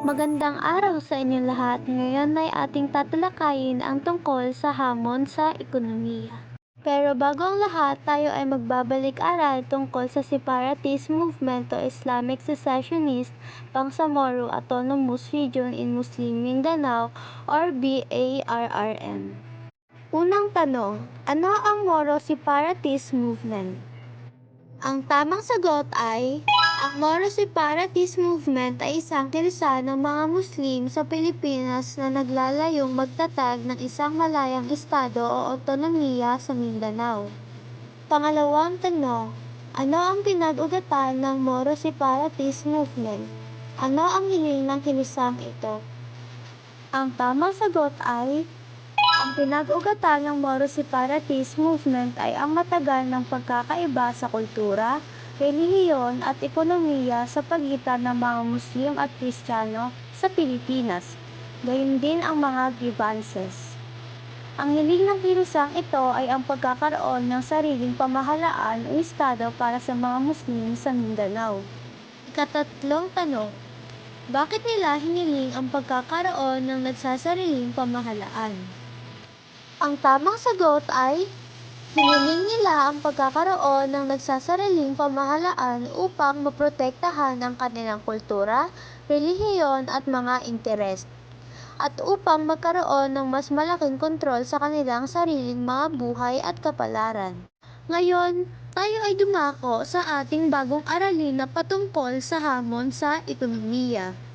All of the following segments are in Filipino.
Magandang araw sa inyong lahat. Ngayon ay ating tatalakayin ang tungkol sa hamon sa ekonomiya. Pero bago ang lahat, tayo ay magbabalik-aral tungkol sa separatist movement o Islamic Secessionist Bangsamoro Autonomous Region in Muslim Mindanao or BARRM. Unang tanong, ano ang Moro Separatist Movement? Ang tamang sagot ay ang Moro Separatist Movement ay isang kilsa ng mga Muslim sa Pilipinas na naglalayong magtatag ng isang malayang estado o otonomiya sa Mindanao. Pangalawang tanong, ano ang pinag-ugatan ng Moro Separatist Movement? Ano ang hiling ng kilisang ito? Ang tamang sagot ay ang pinag-ugatan ng Moro Separatist Movement ay ang matagal ng pagkakaiba sa kultura, relihiyon at ekonomiya sa pagitan ng mga Muslim at Kristiyano sa Pilipinas, gayon din ang mga grievances. Ang hiling ng kirusang ito ay ang pagkakaroon ng sariling pamahalaan o estado para sa mga Muslim sa Mindanao. Ikatatlong tanong, bakit nila hiniling ang pagkakaroon ng nagsasariling pamahalaan? Ang tamang sagot ay hiniling nila ang pagkakaroon ng nagsasariling pamahalaan upang maprotektahan ang kanilang kultura, relihiyon at mga interes at upang magkaroon ng mas malaking kontrol sa kanilang sariling mga buhay at kapalaran. Ngayon, tayo ay dumako sa ating bagong aralin na patungkol sa hamon sa ekonomiya.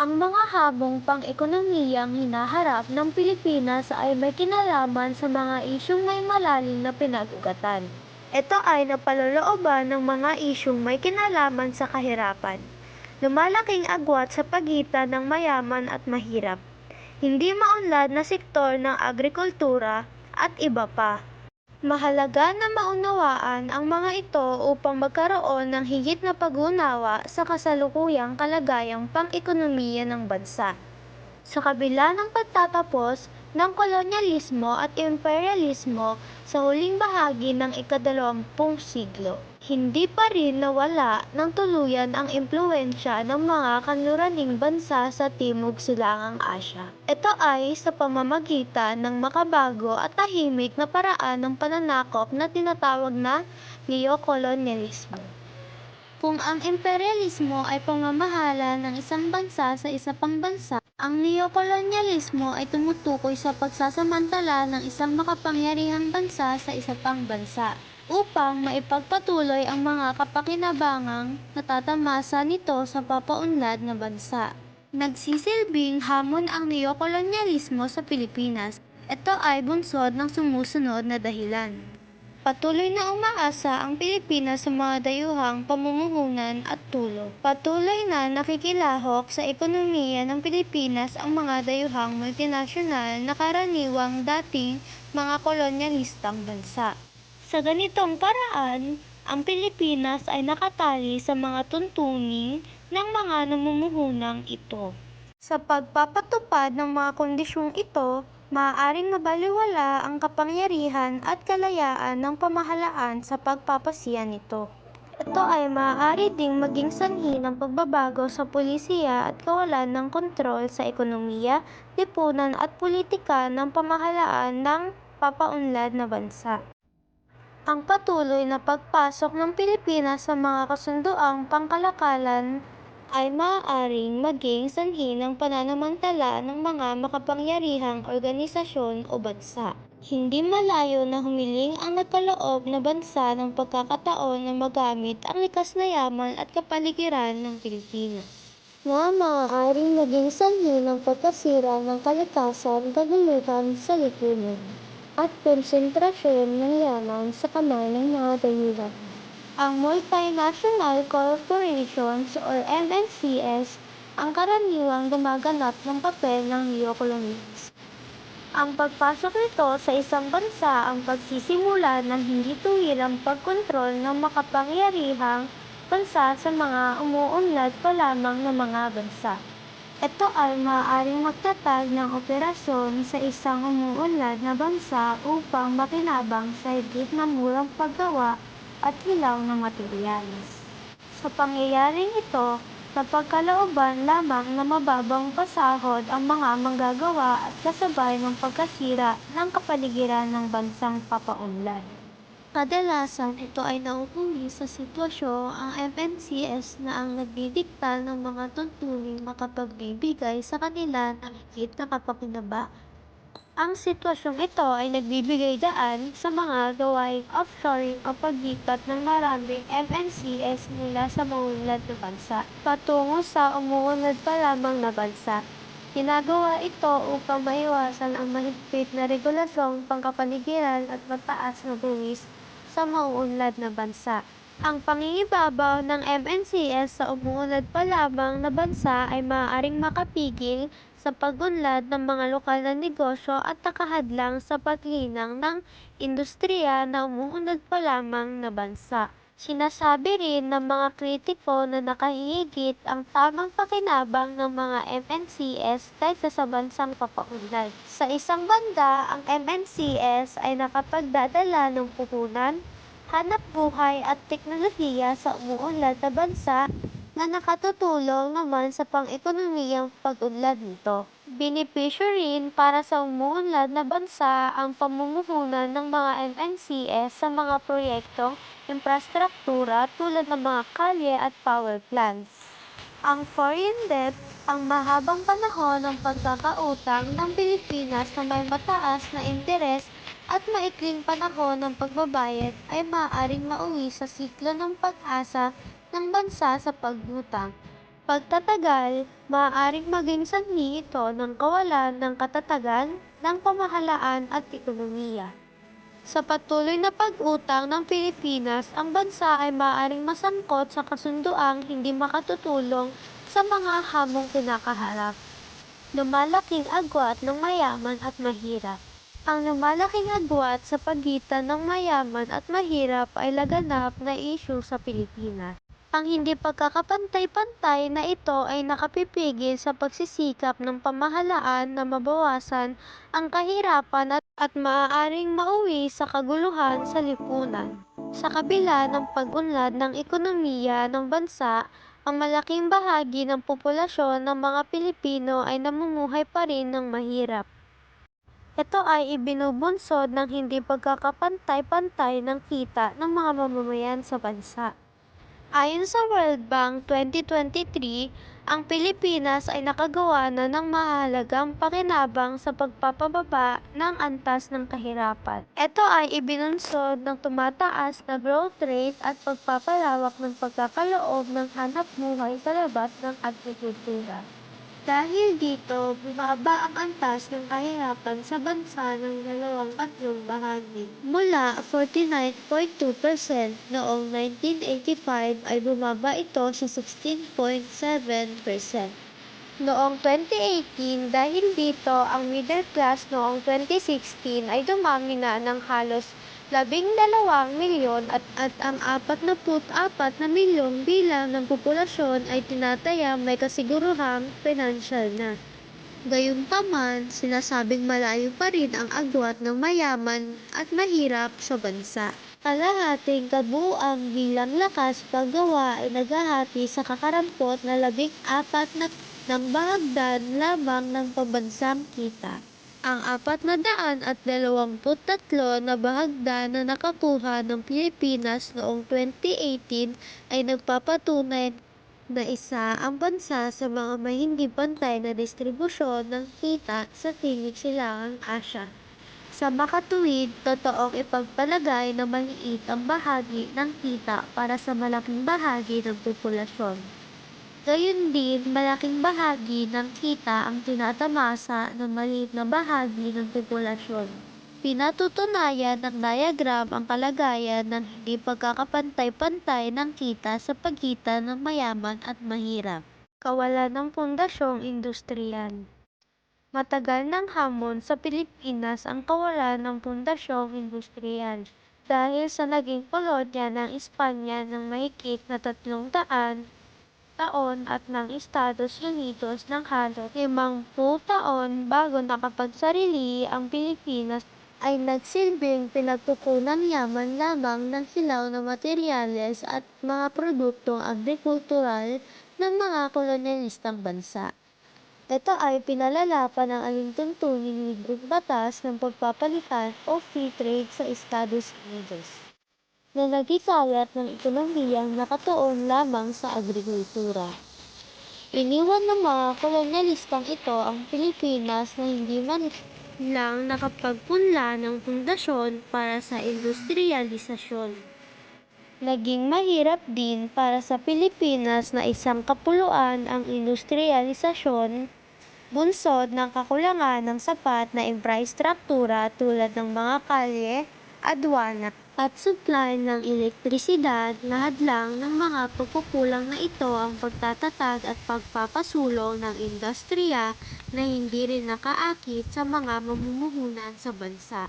Ang mga hamong pang-ekonomiyang hinaharap ng Pilipinas ay may kinalaman sa mga isyong may malalim na pinag-ugatan. Ito ay napalolooban ng mga isyong may kinalaman sa kahirapan, lumalaking agwat sa pagitan ng mayaman at mahirap, hindi maunlad na sektor ng agrikultura at iba pa. Mahalaga na maunawaan ang mga ito upang magkaroon ng higit na pag-unawa sa kasalukuyang kalagayang pang-ekonomiya ng bansa. Sa kabila ng pagtatapos ng kolonyalismo at imperialismo sa huling bahagi ng ikadalawampung siglo, hindi pa rin nawala ng tuluyan ang impluensya ng mga kanluraning bansa sa Timog Silangang Asya. Ito ay sa pamamagitan ng makabago at tahimik na paraan ng pananakop na tinatawag na neokolonyalismo. Kung ang imperialismo ay pamamahala ng isang bansa sa isa pang bansa, ang neokolonyalismo ay tumutukoy sa pagsasamantala ng isang makapangyarihang bansa sa isa pang bansa upang maipagpatuloy ang mga kapakinabangang natatamasa nito sa papaunlad na bansa. Nagsisilbing hamon ang neokolonyalismo sa Pilipinas. Ito ay bunsod ng sumusunod na dahilan. Patuloy na umaasa ang Pilipinas sa mga dayuhang pamumuhunan at tulong. Patuloy na nakikilahok sa ekonomiya ng Pilipinas ang mga dayuhang multinasyonal na karaniwang dating mga kolonyalistang bansa. Sa ganitong paraan, ang Pilipinas ay nakatali sa mga tuntunin ng mga namumuhunang ito. Sa pagpapatupad ng mga kondisyong ito, maaaring mabaliwala ang kapangyarihan at kalayaan ng pamahalaan sa pagpapasiya nito. Ito ay maaari ding maging sanhi ng pagbabago sa pulisiya at kawalan ng kontrol sa ekonomiya, lipunan at politika ng pamahalaan ng papaunlad na bansa. Ang patuloy na pagpasok ng Pilipinas sa mga kasunduang pangkalakalan ay maaaring maging sanhi ng pananamantala ng mga makapangyarihang organisasyon o bansa. Hindi malayo na humiling ang nagkaloob na bansa ng pagkakataon na magamit ang likas na yaman at kapaligiran ng Pilipinas na maaaring maging sanhi ng pagkasira ng kalikasan, kaguluhan sa lipunan at konsentrasyon ng yaman sa kamay ng mga dayuhan. Ang multinational corporations or MNCs ang karaniwang gumaganap ng papel ng neocolonials. Ang pagpasok nito sa isang bansa ang pagsisimula ng hindi tuwirang pagkontrol ng makapangyarihang bansa sa mga umuunlad pa lamang na mga bansa. Ito ay maaaring magtatag ng operasyon sa isang umuunlad na bansa upang makinabang sa higit na murang paggawa at hilaw ng materyales. Sa pangyayaring ito, sa pagkalooban lamang na mababang pasahod ang mga manggagawa at kasabay ng pagkasira ng kapaligiran ng bansang papaunlad. Kadalasan ito ay nauuwi sa sitwasyong ang MNCs na ang nagdidikta ng mga tuntuning makapagbibigay sa kanila ng higit na kapapinaba. Ang sitwasyong ito ay nagbibigay daan sa mga gawaing offshoring o paglipat ng maraming MNCs mula sa maunlad na bansa patungo sa umuunlad pa lamang na bansa. Ginagawa ito upang maiwasan ang mahigpit na regulasyong pangkapaligiran at mataas na buwis sa mauunlad na bansa. Ang pangingibabaw ng MNCs sa umuunlad pa lamang na bansa ay maaaring makapigil sa pag-unlad ng mga lokal na negosyo at nakahadlang sa paglinang ng industriya na umuunlad pa lamang na bansa. Sinasabi rin ng mga kritiko na nakahihigit ang tamang pakinabang ng mga MNCs kaysa sa bansang papaunlad. Sa isang banda, ang MNCs ay nakapagdadala ng puhunan, hanap buhay at teknolohiya sa umuunlad na bansa na nakatutulong naman sa pang-ekonomiyang pag-unlad nito. Benepisyo rin para sa umuunlad na bansa ang pamumuhunan ng mga MNCs sa mga proyektong infrastruktura tulad ng mga kalye at power plants. Ang foreign debt, ang mahabang panahon ng pagkakautang ng Pilipinas na may mataas na interes at maikling panahon ng pagbabayad ay maaaring mauwi sa siklo ng pag-asa ng bansa sa pagutang. Pagtatagal, maaaring maging sanhi ito ng kawalan ng katatagan ng pamahalaan at ekonomiya. Sa patuloy na pag-utang ng Pilipinas, ang bansa ay maaaring masangkot sa kasunduang hindi makatutulong sa mga hamong kinakaharap. Lumalaking agwat ng mayaman at mahirap. Ang lumalaking agwat sa pagitan ng mayaman at mahirap ay laganap na isyu sa Pilipinas. Ang hindi pagkakapantay-pantay na ito ay nakapipigil sa pagsisikap ng pamahalaan na mabawasan ang kahirapan at, at maaaring mauwi sa kaguluhan sa lipunan. Sa kabila ng pag-unlad ng ekonomiya ng bansa, ang malaking bahagi ng populasyon ng mga Pilipino ay namumuhay pa rin ng mahirap. Ito ay ibinubunsod ng hindi pagkakapantay-pantay ng kita ng mga mamamayan sa bansa. Ayon sa World Bank 2023, ang Pilipinas ay nakagawa na ng mahalagang pakinabang sa pagpapababa ng antas ng kahirapan. Ito ay ibinunsod ng tumataas na growth rate at pagpapalawak ng pagkakaloob ng hanap buhay sa labas ng agrikultura. Dahil dito, bumaba ang antas ng kahirapan sa bansa ng dalawang tatlong bahagi. Mula 49.2% noong 1985 ay bumaba ito sa 16.7%. Noong 2018, dahil dito ang middle class noong 2016 ay dumami na ng halos labing dalawang milyon at, at ang 44 na milyong bilang ng populasyon ay tinataya may kasiguruhang pinansyal na. Gayunpaman, sinasabing malayo pa rin ang agwat ng mayaman at mahirap sa bansa. Kalahating kabuang bilang lakas paggawa ay naghahati sa kakarampot na labing apat na ng bahagdan lamang ng pambansang kita. Ang apat na daan na bahagdan na nakakuha ng Pilipinas noong 2018 ay nagpapatunay na isa ang bansa sa mga may hindi pantay na distribusyon ng kita sa Tingig Silangang Asya. Sa makatuwid, totoong ipagpalagay na maliit ang bahagi ng kita para sa malaking bahagi ng populasyon. Gayun din, malaking bahagi ng kita ang tinatamasa ng maliit na bahagi ng populasyon. Pinatutunayan ng diagram ang kalagayan ng hindi pagkakapantay-pantay ng kita sa pagitan ng mayaman at mahirap. Kawalan ng pundasyong industrial. Matagal ng hamon sa Pilipinas ang kawalan ng pundasyong industrial dahil sa naging kolonya ng Espanya ng mahigit na tatlong daan taon at ng Estados Unidos ng halos limangpu taon bago nakapagsarili ang Pilipinas ay nagsilbing pinagkukunang yaman lamang ng hilaw na materyales at mga produktong agrikultural ng mga kolonyalistang bansa. Ito ay pinalala pa ng alintuntuning libreng batas ng pagpapalitan o free trade sa Estados Unidos na nagkikalat ng ekonomiyang nakatuon lamang sa agrikultura. Iniwan ng mga kolonyalistang ito ang Pilipinas na hindi man lang nakapagpunla ng pundasyon para sa industrialisasyon. Naging mahirap din para sa Pilipinas na isang kapuluan ang industrialisasyon, bunsod ng kakulangan ng sapat na infrastruktura tulad ng mga kalye, adwana, at supply ng elektrisidad na hadlang ng mga pagkukulang na ito ang pagtatatag at pagpapasulong ng industriya na hindi rin nakaakit sa mga mamumuhunan sa bansa.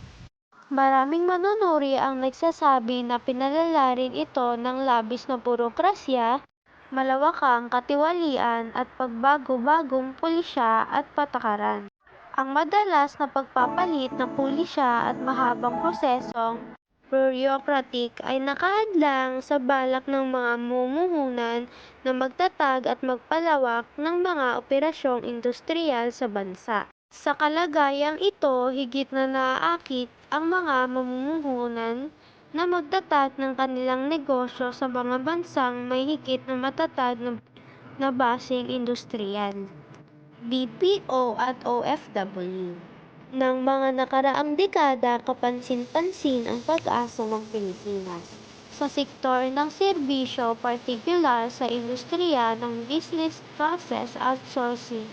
Maraming manunuri ang nagsasabi na pinalala rin ito ng labis na burokrasya, malawakang katiwalian at pagbago-bagong pulisya at patakaran. Ang madalas na pagpapalit ng pulisya at mahabang prosesong bureaucratic ay nakahadlang sa balak ng mga mamumuhunan na magtatag at magpalawak ng mga operasyong industriyal sa bansa. Sa kalagayang ito, higit na naaakit ang mga mamumuhunan na magtatag ng kanilang negosyo sa mga bansang may higit na matatag na, na basing industriyal. BPO at OFW ng mga nakaraang dekada kapansin-pansin ang pag-asa ng Pilipinas sa sektor ng serbisyo, partikular sa industriya ng business process outsourcing,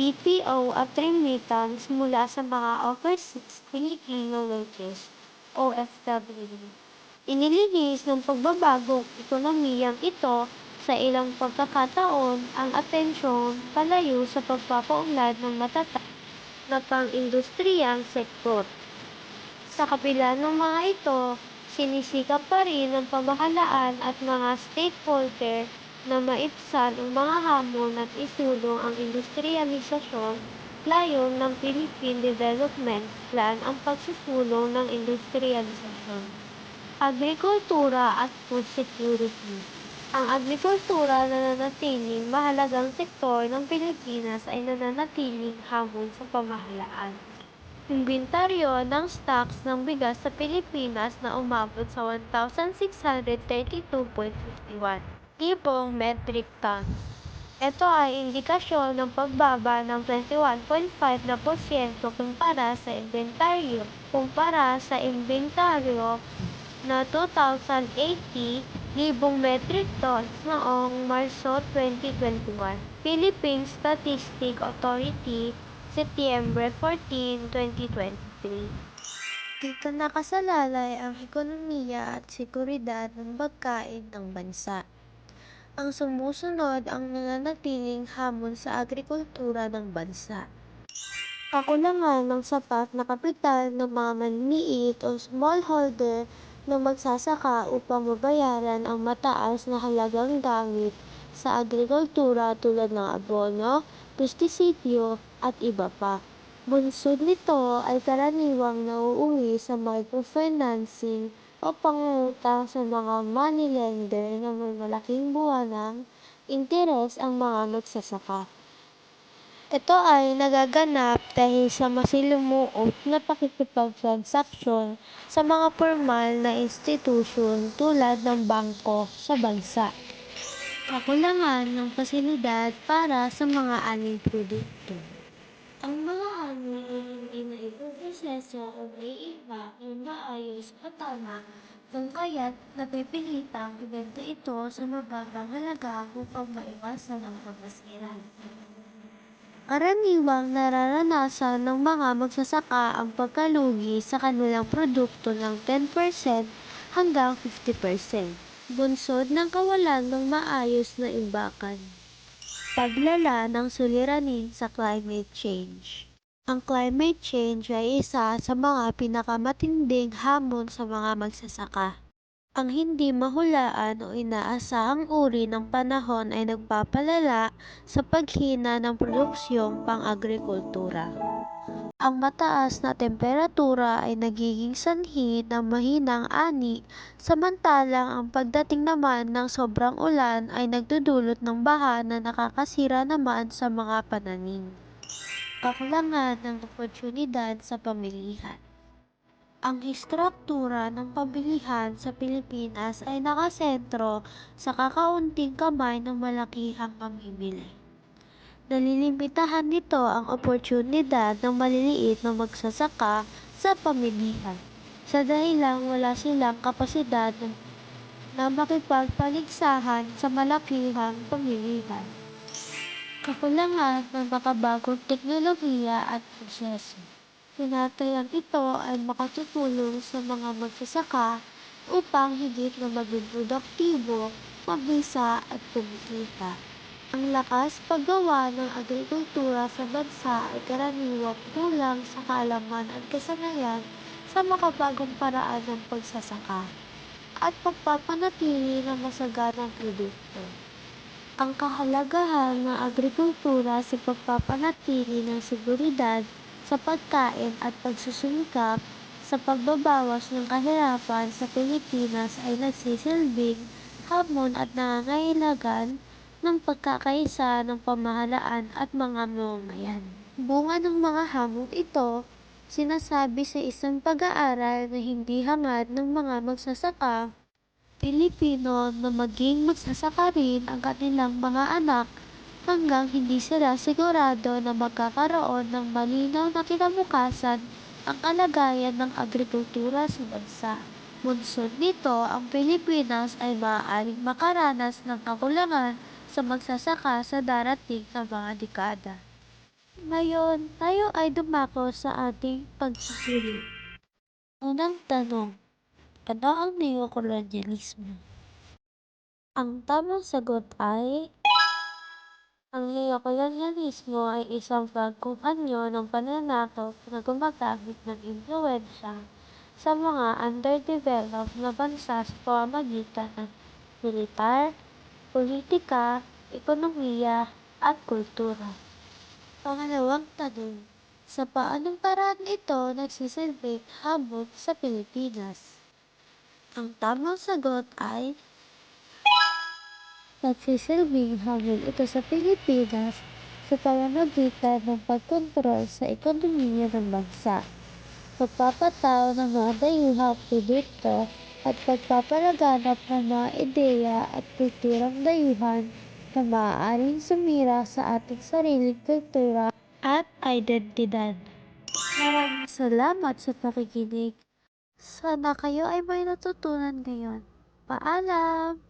BPO at remittance mula sa mga overseas Filipino workers, OFW. Inilinis ng pagbabagong ekonomiyang ito sa ilang pagkakataon ang atensyon palayo sa pagpapaunlad ng matatag na pang-industriyang sektor. Sa kabila ng mga ito, sinisikap pa rin ng pamahalaan at mga stakeholder na maibsan ang mga hamon at isulong ang industrialisasyon layon ng Philippine Development Plan ang pagsusulong ng industrialisasyon, agrikultura at food security. Ang agrikultura na nanatiling mahalagang sektor ng Pilipinas ay nananatiling hamon sa pamahalaan. Inventaryo ng stocks ng bigas sa Pilipinas na umabot sa 1,632.51 libong metric tons. Ito ay indikasyon ng pagbaba ng 21.5 na porsyento kumpara sa inventaryo kumpara sa inventaryo na 2,080 libong metric tons noong Marso 2021. Philippine Statistic Authority, September 14, 2023. Dito nakasalalay ang ekonomiya at seguridad ng pagkain ng bansa. Ang sumusunod ang nananatiling hamon sa agrikultura ng bansa. Kakulangan ng sapat na kapital ng mga manliit o smallholder na magsasaka upang mabayaran ang mataas na halagang gamit sa agrikultura tulad ng abono, pestisidyo at iba pa. Bunsod nito ay karaniwang nauuwi sa microfinancing o pangungutang sa mga moneylender na may malaking buwanang interes ang mga magsasaka. Ito ay nagaganap dahil sa masilumuot na pakikipagtransaksyon sa mga formal na institusyon tulad ng bangko sa bansa. Kakulangan ng pasilidad para sa mga aling produkto. Ang mga ani ay hindi na ipoproseso o naiiba ng maayos o tama kung kaya't napipilitang ibenta ito sa mababang halaga upang maiwasan ang pagkasira. Karaniwang nararanasan ng mga magsasaka ang pagkalugi sa kanilang produkto ng 10% hanggang 50%, bunsod ng kawalan ng maayos na imbakan. Paglala ng suliranin sa climate change. Ang climate change ay isa sa mga pinakamatinding hamon sa mga magsasaka. Ang hindi mahulaan o inaasahang uri ng panahon ay nagpapalala sa paghina ng produksyong pang-agrikultura. Ang mataas na temperatura ay nagiging sanhi ng mahinang ani, samantalang ang pagdating naman ng sobrang ulan ay nagdudulot ng baha na nakakasira naman sa mga pananim. Kakulangan ng oportunidad sa pamilihan Ang istruktura ng pamilihan sa Pilipinas ay nakasentro sa kakaunting kamay ng malakihang mamimili. Nalilimitahan nito ang oportunidad ng maliliit na magsasaka sa pamilihan sa dahilang wala silang kapasidad na, makipagpaligsahan sa malakihang pamilihan. Kakulangan ng makabagong teknolohiya at proseso. Tinatayang ito ay makatutulong sa mga magsasaka upang higit na maging produktibo, mabisa at kumikita. Ang lakas paggawa ng agrikultura sa bansa ay karaniwang kulang sa kaalaman at kasanayan sa makabagong paraan ng pagsasaka at pagpapanatili ng masaganang produkto. Ang kahalagahan ng agrikultura sa pagpapanatili ng seguridad sa pagkain at pagsusumikap sa pagbabawas ng kahirapan sa Pilipinas ay nagsisilbing hamon at nangangailangan ng pagkakaisa ng pamahalaan at mga mamamayan. Bunga ng mga hamon ito, sinasabi sa isang pag-aaral na hindi hangad ng mga magsasaka Pilipino na maging magsasaka rin ang kanilang mga anak hanggang hindi sila sigurado na magkakaroon ng malinaw na kinabukasan ang kalagayan ng agrikultura sa bansa. Bunsod nito, ang Pilipinas ay maaaring makaranas ng kakulangan sa magsasaka sa darating na mga dekada. Ngayon, tayo ay dumako sa ating pagsusuri. Unang tanong, ano ang neokolonyalismo? Ang tamang sagot ay ang neokolonyalismo ay isang anyo ng pananakop na gumagamit ng impluensya sa mga underdeveloped na bansa sa pamamagitan ng militar, politika, ekonomiya, at kultura. Pangalawang tanong, sa paanong paraan ito nagsisilbing hamon sa Pilipinas? Ang tamang sagot ay nagsisilbing hamon ito sa Pilipinas sa pamamagitan ng pagkontrol sa ekonomiya ng bansa, pagpapataw ng mga dayuhang produkto, at pagpapalaganap ng mga ideya at kulturang dayuhan na maaaring sumira sa ating sariling kultura at identidad. Salamat sa pakikinig. Sana kayo ay may natutunan ngayon. Paalam!